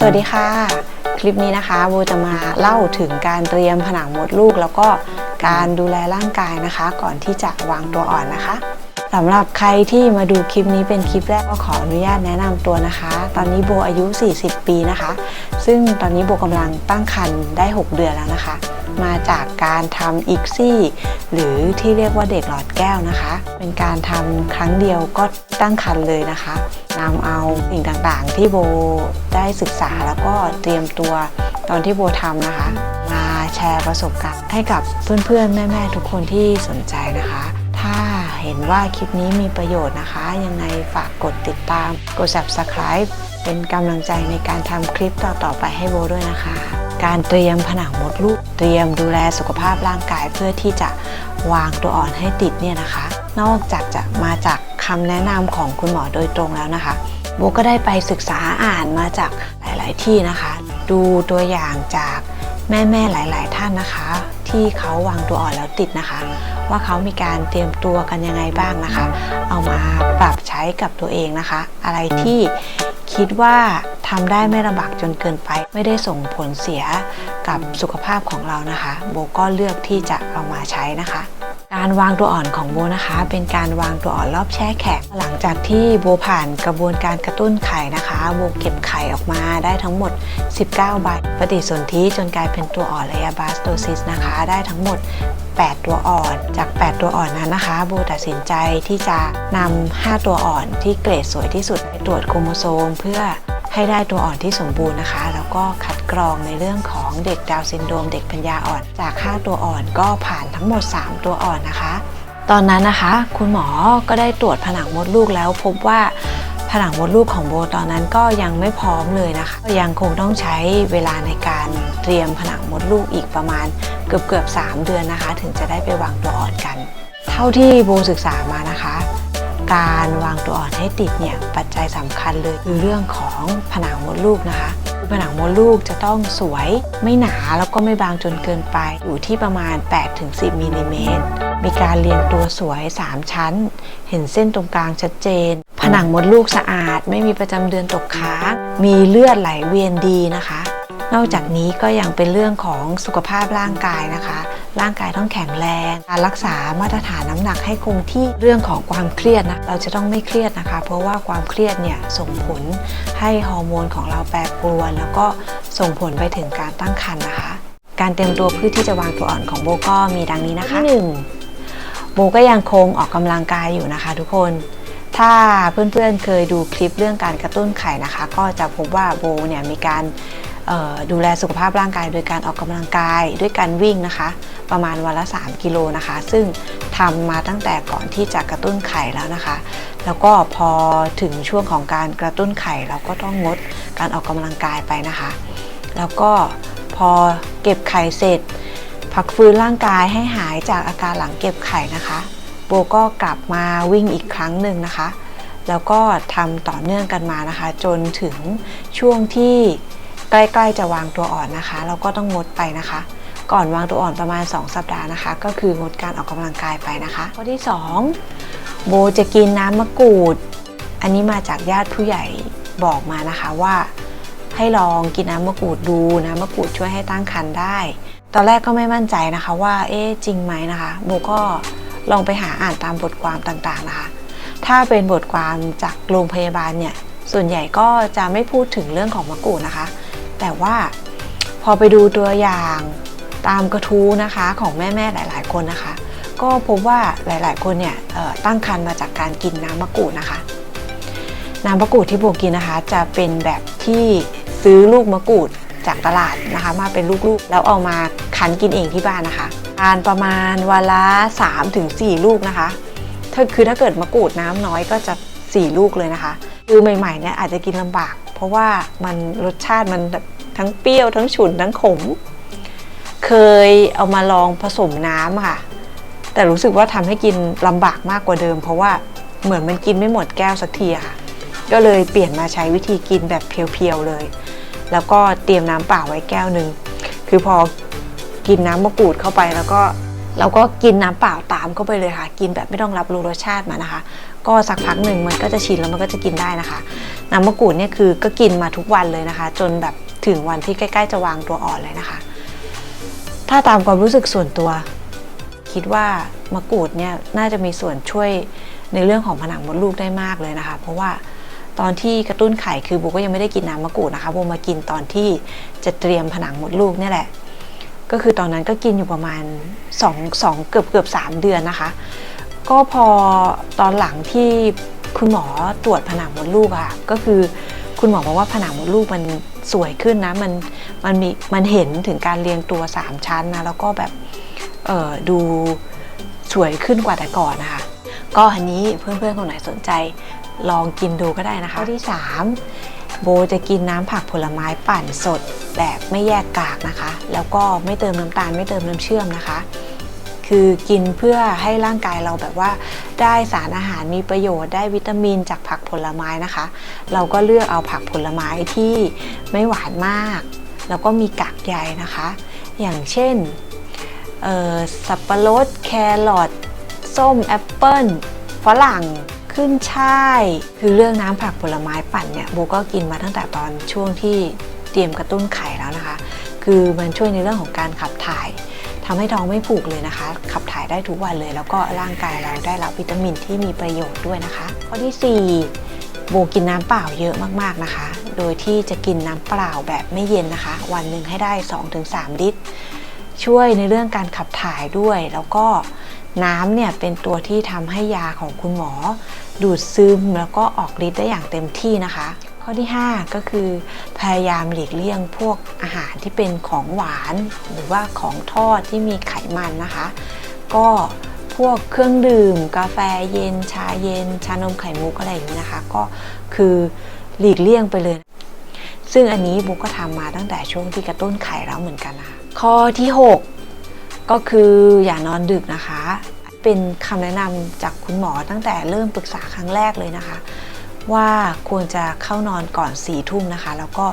สวัสดีค่ะ คลิปนี้นะคะโบจะมาเล่าถึงการเตรียมผนังมดลูก แล้วก็การดูแลร่างกายนะคะ ก่อนที่จะวางตัวอ่อนนะคะสำหรับใครที่มาดูคลิปนี้เป็นคลิปแรกก็ขออนุญาตแนะนำตัวนะคะ ตอนนี้โบอายุ 40 ปีนะคะ ซึ่งตอนนี้โบกำลังตั้งครรภ์ได้ 6 เดือนแล้วนะคะ มาจากการทำอีกซี่ หรือที่เรียกว่าเด็กหลอดแก้วนะคะ เป็นการทำครั้งเดียวก็ตั้งครรภ์เลยนะคะ นำเอาสิ่งต่างๆ ที่โบได้ศึกษาแล้วก็เตรียมตัวตอนที่โบทำนะคะ มาแชร์ประสบการณ์ให้กับเพื่อนๆ แม่ๆ ทุกคนที่สนใจนะคะ ถ้าเห็นว่าคลิปนี้มีประโยชน์นะคะ ยังไงฝากกดติดตาม กด subscribe เป็นกำลังใจในการทำคลิปต่อๆไปให้โบด้วยนะคะ การเตรียมผนังมดลูก เตรียมดูแลสุขภาพร่างกายเพื่อที่จะวางตัวอ่อนให้ติดเนี่ยนะคะ นอกจากจะมาจาก คำแนะนำของคุณหมอโดยตรงแล้วนะคะโบก็ได้ไปศึกษาอ่านมาจากหลาย ๆ ที่นะคะ ดูตัวอย่างจากแม่ ๆ หลาย ๆ ท่านนะคะ ที่เขาวางตัวอ่อนแล้วติดนะคะ ว่าเขามีการเตรียมตัวกันยังไงบ้างนะคะ เอามาปรับใช้กับตัวเองนะคะ อะไรที่คิดว่าทำได้ไม่ลำบากจนเกินไป ไม่ได้ส่งผลเสียกับสุขภาพของเรานะคะ โบก็เลือกที่จะเอามาใช้นะคะ การวางตัวอ่อนของโบนะคะ เป็นการวางตัวอ่อนรอบแช่แข็งหลังจากที่โบผ่านกระบวนการกระตุ้นไข่นะคะโบเก็บไข่ออกมาได้ทั้งหมด 19 ใบปฏิสนธิจนกลายเป็นตัวอ่อนระยะบาสโตซิสนะคะ ได้ทั้งหมด 8 ตัวอ่อนจาก 8 ตัวอ่อนนั้นนะคะ โบตัดสินใจที่จะนำ5 ตัวอ่อนที่เกรดสวยที่สุดไปตรวจโครโมโซมเพื่อ ให้ได้ตัวอ่อนที่สมบูรณ์นะคะ แล้วก็คัดกรองในเรื่องของเด็กดาวซินโดรมเด็กปัญญาอ่อน จาก 5 ตัวอ่อนก็ผ่านทั้งหมด 3 ตัวอ่อนนะคะ ตอนนั้นนะคะ คุณหมอก็ได้ตรวจผนังมดลูกแล้วพบว่าผนังมดลูกของโบตอนนั้นก็ยังไม่พร้อมเลยนะคะ ยังคงต้องใช้เวลาในการเตรียมผนังมดลูกอีกประมาณเกือบเกือบๆ3เดือนนะคะ ถึงจะได้ไปวางตัวอ่อนกัน เท่าที่โบศึกษามานะคะ การวางตัวอ่อนให้ติดเนี่ยปัจจัยสำคัญเลยคือเรื่องของผนังมดลูกนะคะคือผนังมดลูกจะต้องสวยไม่หนาแล้วก็ไม่บางจนเกินไป อยู่ที่ประมาณ 8-10มิลลิเมตรมีการเรียงตัวสวย 3 ชั้น เห็นเส้นตรงกลางชัดเจน ผนังมดลูกสะอาด ไม่มีประจำเดือนตกค้าง มีเลือดไหลเวียนดีนะคะ นอกจากนี้ก็ยังเป็นเรื่องของสุขภาพร่างกายนะคะ ร่างกายต้องแข็งแรง การรักษามาตรฐานน้ำหนักให้คงที่เรื่องของความเครียดนะเราจะต้องไม่เครียดนะคะ เพราะว่าความเครียดเนี่ยส่งผลให้ฮอร์โมนของเราแปรปรวน แล้วก็ส่งผลไปถึงการตั้งครรภ์นะคะ การเตรียมตัวเพื่อที่จะวางตัวอ่อนของโบก็มีดังนี้นะคะที่หนึ่งโบก็ยังคงออกกำลังกายอยู่นะคะ ทุกคนถ้าเพื่อนๆเคยดูคลิปเรื่องการกระตุ้นไข่นะคะ ก็จะพบว่าโบเนี่ยมีการเอ่อ ดูแลสุขภาพร่างกาย โดยการออกกำลังกาย ด้วยการวิ่งนะคะ ประมาณวันละ 3 กิโลนะคะ ซึ่งทำมาตั้งแต่ก่อนที่จะกระตุ้นไข่แล้วนะคะ แล้วก็พอถึงช่วงของการกระตุ้นไข่เราก็ต้องงดการออกกำลังกายไปนะคะ แล้วก็พอเก็บไข่เสร็จ พักฟื้นร่างกายให้หายจากอาการหลังเก็บไข่นะคะ โบก็กลับมาวิ่งอีกครั้งหนึ่งนะคะแล้วก็ทำต่อเนื่องกันมานะคะ จนถึงช่วงที่ ใกล้ๆจะวางตัวอ่อนนะคะ เราก็ต้องงดไปนะคะ ก่อนวางตัวอ่อนประมาณ 2 สัปดาห์นะคะ ก็คืองดการออกกำลังกายไปนะคะข้อที่ 2 โบจะกินน้ำมะกรูด อันนี้มาจากญาติผู้ใหญ่บอกมานะคะว่าให้ลองกินน้ำมะกรูดดูน้ำมะกรูดช่วยให้ตั้งครรภ์ได้ ตอนแรกก็ไม่มั่นใจนะคะว่าเอ๊ะจริงไหมนะคะโบก็ลองไปหาอ่านตามบทความต่างๆนะคะ ถ้าเป็นบทความจากโรงพยาบาลเนี่ยส่วนใหญ่ก็จะไม่พูดถึงเรื่องของมะกรูดนะคะ แต่ว่าพอไปดูตัวอย่างตามกระทู้นะคะของแม่ๆหลาย ๆ คนนะคะ ก็พบว่าหลาย ๆ คนเนี่ยตั้งครรภ์มาจากการกินน้ำมะกรูดนะคะ น้ำมะกรูดที่โบกินนะคะ จะเป็นแบบที่ซื้อลูกมะกรูดจากตลาดนะคะ มาเป็นลูก ๆ แล้วเอามาคั้นกินเองที่บ้านนะคะทานประมาณวันละ3-4 ลูกนะคะถ้าคือถ้าเกิดมะกรูดน้ำน้อยก็จะ 4 ลูกเลยนะคะ คือใหม่ๆเนี่ยอาจจะกินลำบาก เพราะว่ามันรสชาติมันแบบทั้งเปรี้ยวทั้งฉุนทั้งขม เคยเอามาลองผสมน้ำค่ะ แต่รู้สึกว่าทำให้กินลำบากมากกว่าเดิม เพราะว่าเหมือนมันกินไม่หมดแก้วสักทีค่ะ ก็เลยเปลี่ยนมาใช้วิธีกินแบบเพียวๆเลย แล้วก็เตรียมน้ำเปล่าไว้แก้วหนึ่งคือพอกินน้ำมะกรูดเข้าไปแล้วก็เราก็กินน้ำเปล่าตามเข้าไปเลยค่ะ กินแบบไม่ต้องรับรู้รสชาติมานะคะ ก็สักพักหนึ่งมันก็จะชินแล้วมันก็จะกินได้นะคะ น้ำมะกรูดเนี่ยคือก็กินมาทุกวันเลยนะคะ จนแบบถึงวันที่ใกล้ ๆ จะวางตัวอ่อนเลยนะคะ ถ้าตามความรู้สึกส่วนตัว คิดว่ามะกรูดเนี่ยน่าจะมีส่วนช่วยในเรื่องของผนังมดลูกได้มากเลยนะคะ เพราะว่าตอนที่กระตุ้นไข่คือโบก็ยังไม่ได้กินน้ำมะกรูดนะคะโบมากินตอนที่จะเตรียมผนังมดลูกนี่แหละ ก็คือตอนนั้นก็กินอยู่ประมาณ2 2เกือบเกือบ3เดือนนะคะ ก็พอตอนหลังที่คุณหมอตรวจผนังมดลูกอะก็คือคุณหมอบอกว่าผนังมดลูกมันสวยขึ้นนะ มันมันมีมันเห็นถึงการเรียงตัว 3 ชั้นนะ แล้วก็แบบเออดูสวยขึ้นกว่าแต่ก่อนนะคะก็อันนี้เพื่อนๆคนไหนสนใจลองกินดูก็ได้นะคะข้อที่ 3 โบจะกินน้ำผักผลไม้ปั่นสดแบบไม่แยกกากนะคะ แล้วก็ไม่เติมน้ำตาลไม่เติมน้ำเชื่อมนะคะ คือกินเพื่อให้ร่างกายเราแบบว่า ได้สารอาหารมีประโยชน์ได้วิตามินจากผักผลไม้นะคะ เราก็เลือกเอาผักผลไม้ที่ไม่หวานมาก แล้วก็มีกากใยนะคะ อย่างเช่นสับปะรดแครอทส้มแอปเปิ้ลฝรั่งขึ้นช่ายคือเรื่องน้ำผักผลไม้ปั่นเนี่ยโบก็กินมาตั้งแต่ตอนช่วงที่เตรียมกระตุ้นไข่แล้วนะคะ คือมันช่วยในเรื่องของการขับถ่าย ทำให้ท้องไม่ผูกเลยนะคะ ขับถ่ายได้ทุกวันเลย แล้วก็ร่างกายเราได้รับวิตามินที่มีประโยชน์ด้วยนะคะ ข้อที่ 4 โบกินน้ำเปล่าเยอะมากๆนะคะ โดยที่จะกินน้ำเปล่าแบบไม่เย็นนะคะ วันหนึ่งให้ได้ 2-3 ลิตร ช่วยในเรื่องการขับถ่ายด้วย แล้วก็น้ำเนี่ยเป็นตัวที่ทำให้ยาของคุณหมอ ดูดซึมแล้วก็ออกฤทธิ์ได้อย่างเต็มที่นะคะ ข้อที่ 5 ก็คือ พยายามหลีกเลี่ยงพวกอาหารที่เป็นของหวาน หรือว่าของทอดที่มีไขมันนะคะ ก็พวกเครื่องดื่ม กาแฟเย็น ชาเย็น ชานมไข่มุกอะไรอย่างนี้นะคะ ก็คือหลีกเลี่ยงไปเลย ซึ่งอันนี้บุ๊กก็ทำมาตั้งแต่ช่วงที่กระตุ้นไข่แล้วเหมือนกันนะคะข้อที่ 6 ก็คืออย่านอนดึกนะคะ เป็นคำแนะนำจากคุณหมอตั้งแต่เริ่มปรึกษาครั้งแรกเลยนะคะ ว่าควรจะเข้านอนก่อน4ี่ทุ่มนะคะ แล้วก็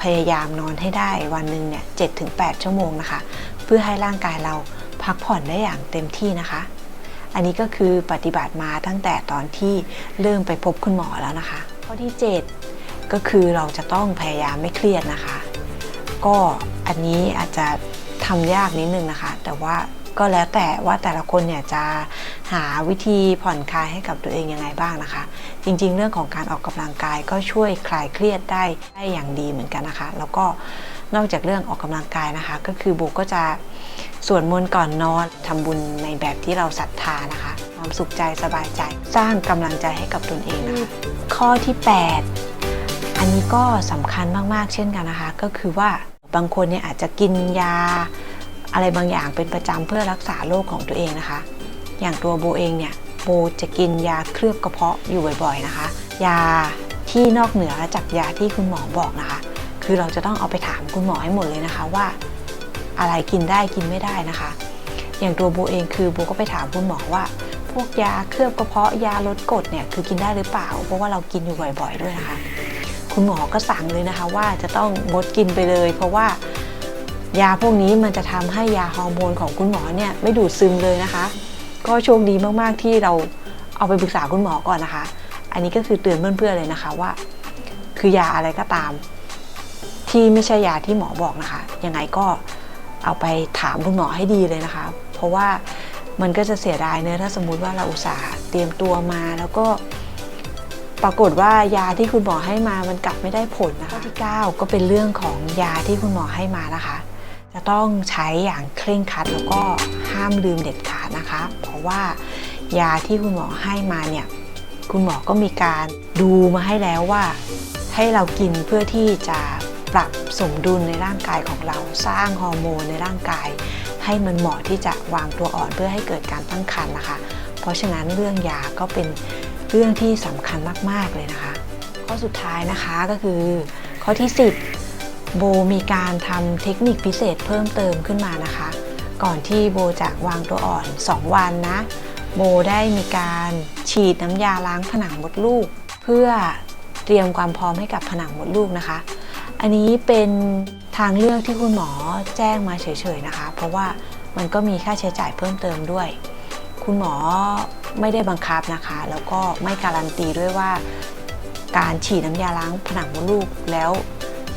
พยายามนอนให้ได้วันหนึ่งเนี่ยเถึง8ชั่วโมงนะคะ เพื่อให้ร่างกายเราพักผ่อนได้อย่างเต็มที่นะคะ อันนี้ก็คือปฏิบัติมาตั้งแต่ตอนที่เริ่มไปพบคุณหมอแล้วนะคะ ข้อที่ 7 ก็คือเราจะต้องพยายามไม่เครียดนะคะ ก็อันนี้อาจจะทำยากนิดนึงนะคะ แต่ว่า ก็แล้วแต่ว่าแต่ละคนเนี่ยจะหาวิธีผ่อนคลายให้กับตัวเองยังไงบ้างนะคะ จริง ๆ เรื่องของการออกกำลังกายก็ช่วยคลายเครียดได้ได้อย่างดีเหมือนกันนะคะ แล้วก็นอกจากเรื่องออกกำลังกายนะคะ ก็คือโบก็จะสวดมนต์ก่อนนอนทำบุญในแบบที่เราศรัทธานะคะ ความสุขใจสบายใจสร้างกำลังใจให้กับตนเองนะคะข้อที่ 8 อันนี้ก็สำคัญมากๆเช่นกันนะคะ ก็คือว่าบางคนเนี่ยอาจจะกินยา อะไรบางอย่างเป็นประจำเพื่อรักษาโรคของตัวเองนะคะ อย่างตัวโบเองเนี่ยโบจะกินยาเคลือบกระเพาะอยู่บ่อยๆนะคะ ยาที่นอกเหนือจากยาที่คุณหมอบอกนะคะ คือเราจะต้องเอาไปถามคุณหมอให้หมดเลยนะคะว่า อะไรกินได้กินไม่ได้นะคะ อย่างตัวโบเองคือโบก็ไปถามคุณหมอว่า พวกยาเคลือบกระเพาะยาลดกรดเนี่ยคือกินได้หรือเปล่า เพราะว่าเรากินอยู่บ่อย ๆด้วยนะคะ คุณหมอก็สั่งเลยนะคะว่าจะต้องงดกินไปเลย เพราะว่า ยาพวกนี้มันจะทำให้ยาฮอร์โมนของคุณหมอเนี่ยไม่ดูดซึมเลยนะคะ ก็โชคดีมากๆที่เราเอาไปปรึกษาคุณหมอก่อนนะคะ อันนี้ก็คือเตือนเพื่อนๆเลยนะคะว่า คือยาอะไรก็ตาม ที่ไม่ใช่ยาที่หมอบอกนะคะ ยังไงก็เอาไปถามคุณหมอให้ดีเลยนะคะ เพราะว่ามันก็จะเสียดายเนื้อะถ้าสมมุติว่าเราอุตส่าห์เตรียมตัวมาแล้วก็ปรากฏว่ายาที่คุณหมอให้มามันกลับไม่ได้ผลนะคะข้อที่ 9 ก็เป็นเรื่องของยาที่คุณหมอให้มานะคะ จะต้องใช้อย่างเคร่งครัดแล้วก็ห้ามลืมเด็ดขาดนะคะ เพราะว่ายาที่คุณหมอให้มาเนี่ยคุณหมอก็มีการดูมาให้แล้วว่า ให้เรากินเพื่อที่จะปรับสมดุลในร่างกายของเราสร้างฮอร์โมนในร่างกาย ให้มันเหมาะที่จะวางตัวอ่อนเพื่อให้เกิดการตั้งครรภ์นะคะ เพราะฉะนั้นเรื่องยาก็เป็นเรื่องที่สำคัญมาก ๆ เลยนะคะ ข้อสุดท้ายนะคะก็คือข้อที่ 10 โบมีการทำเทคนิคพิเศษเพิ่มเติมขึ้นมานะคะ ก่อนที่โบจะวางตัวอ่อน 2 วันนะ โบได้มีการฉีดน้ำยาล้างผนังมดลูก เพื่อเตรียมความพร้อมให้กับผนังมดลูกนะคะ อันนี้เป็นทางเลือกที่คุณหมอแจ้งมาเฉยๆนะคะ เพราะว่ามันก็มีค่าใช้จ่ายเพิ่มเติมด้วย คุณคุณหมอไม่ได้บังคับนะคะ แล้วก็ไม่การันตีด้วยว่า การฉีดน้ำยาล้างผนังมดลูกแล้ว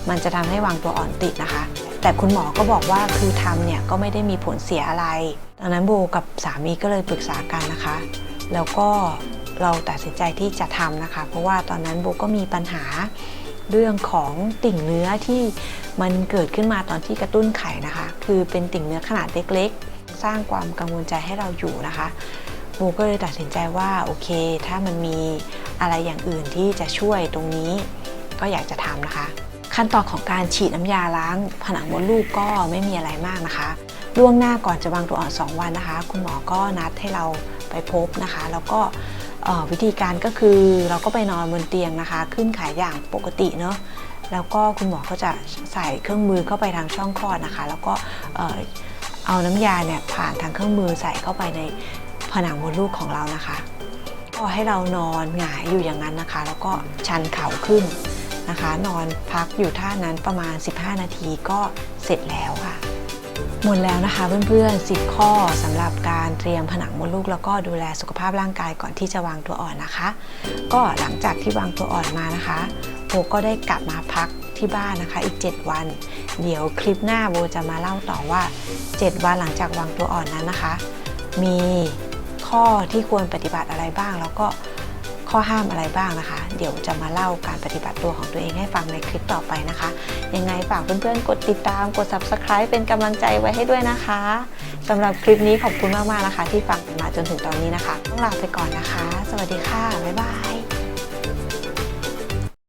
มันจะทำให้วางตัวอ่อนติดนะคะ แต่คุณหมอก็บอกว่าคือทำเนี่ยก็ไม่ได้มีผลเสียอะไรดังนั้นโบกับสามีก็เลยปรึกษากันนะคะ แล้วก็เราตัดสินใจที่จะทำนะคะ เพราะว่าตอนนั้นโบก็มีปัญหาเรื่องของติ่งเนื้อที่มันเกิดขึ้นมาตอนที่กระตุ้นไข่นะคะ คือเป็นติ่งเนื้อขนาดเล็กๆ สร้างความกังวลใจให้เราอยู่นะคะโบก็เลยตัดสินใจว่าโอเค ถ้ามันมีอะไรอย่างอื่นที่จะช่วยตรงนี้ ก็อยากจะทำนะคะ ขั้นตอนของการฉีดน้ำยาล้างผนังมดลูกก็ไม่มีอะไรมากนะคะล่วงหน้าก่อนจะวางตัวอ่อน 2 วันนะคะ คุณหมอก็นัดให้เราไปพบนะคะ แล้วก็วิธีการก็คือเราก็ไปนอนบนเตียงนะคะ ขึ้นขายอย่างปกติเนาะแล้วก็คุณหมอก็จะใส่เครื่องมือเข้าไปทางช่องคลอดนะคะ แล้วก็เอาน้ำยาเนี่ยผ่านทางเครื่องมือใส่เข้าไปในผนังมดลูกของเรานะคะ ก็ให้เรานอนหงายอยู่อย่างนั้นนะคะ แล้วก็ชันเข่าขึ้น นะคะ นอนพักอยู่ท่านั้นประมาณ 15 นาทีก็เสร็จแล้วค่ะ หมดแล้วนะคะเพื่อนๆ 10 ข้อสำหรับการเตรียมผนังมดลูก แล้วก็ดูแลสุขภาพร่างกายก่อนที่จะวางตัวอ่อนนะคะ ก็หลังจากที่วางตัวอ่อนมานะคะโบก็ได้กลับมาพักที่บ้านนะคะอีก 7 วัน เดี๋ยวคลิปหน้าโบจะมาเล่าต่อว่า 7 วันหลังจากวางตัวอ่อนนั้นนะคะ มีข้อที่ควรปฏิบัติอะไรบ้างแล้วก็ ข้อห้ามอะไรบ้างนะคะ เดี๋ยวจะมาเล่าการปฏิบัติตัวของตัวเองให้ฟังในคลิปต่อไปนะคะ ยังไงฝากเพื่อนๆ กดติดตามกด subscribe เป็นกำลังใจไว้ให้ด้วยนะคะสำหรับคลิปนี้ขอบคุณมากๆนะคะ ที่ฟังมาจนถึงตอนนี้นะคะ ต้องลาไปก่อนนะคะ สวัสดีค่ะ บ๊ายบาย